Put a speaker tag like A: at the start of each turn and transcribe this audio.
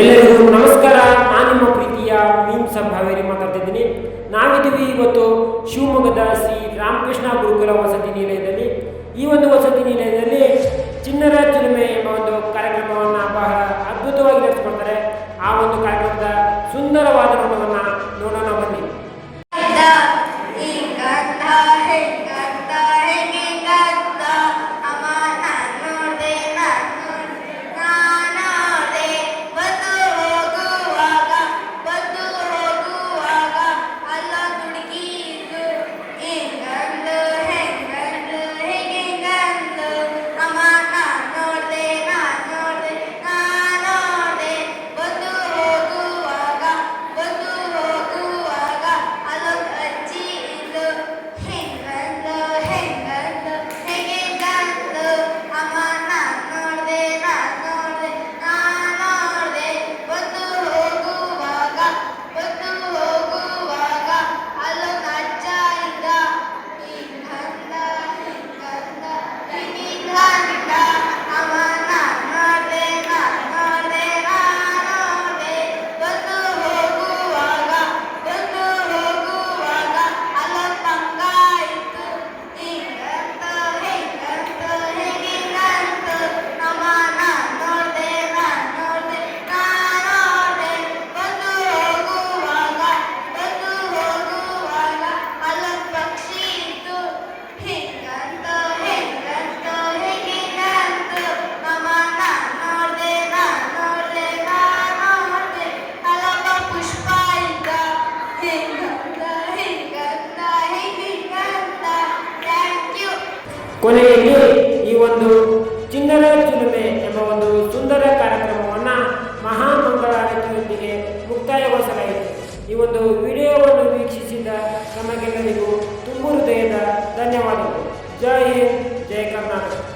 A: ಎಲ್ಲರಿಗೂ ನಮಸ್ಕಾರ. ನಾನು ನಿಮ್ಮ ಪ್ರೀತಿಯ ಮೀನ್ ಸಂಭಾವೇರಿ ಮಾತಾಡ್ತಿದ್ದೀನಿ. ನಾವಿದ್ದೀವಿ ಇವತ್ತು ಶಿವಮೊಗ್ಗದ ಶ್ರೀ ರಾಮಕೃಷ್ಣ ಗುರುಕುಲ ವಸತಿ ನಿಲಯದಲ್ಲಿ. ಈ ಒಂದು ವಸತಿ ನಿಲಯದಲ್ಲಿ ಚಿನ್ನರ ಚಿಲುಮೆ ಎಂಬ ಕೊನೆಯಲ್ಲಿ ಈ ಒಂದು ಚಿನ್ನದ ಚಿಲುಮೆ ಎಂಬ ಒಂದು ಸುಂದರ ಕಾರ್ಯಕ್ರಮವನ್ನು ಮಹಾಮಂಗಳಾರತಿಯೊಂದಿಗೆ ಮುಕ್ತಾಯಗೊಳಿಸಲಾಯಿತು. ಈ ಒಂದು ವಿಡಿಯೋವನ್ನು ವೀಕ್ಷಿಸಿದ ನಮಗೆಲ್ಲರಿಗೂ ತುಂಬ ಹೃದಯದ ಧನ್ಯವಾದಗಳು. ಜೈ ಹಿಂದ್ ಜಯ ಕರ್ನಾಟಕ.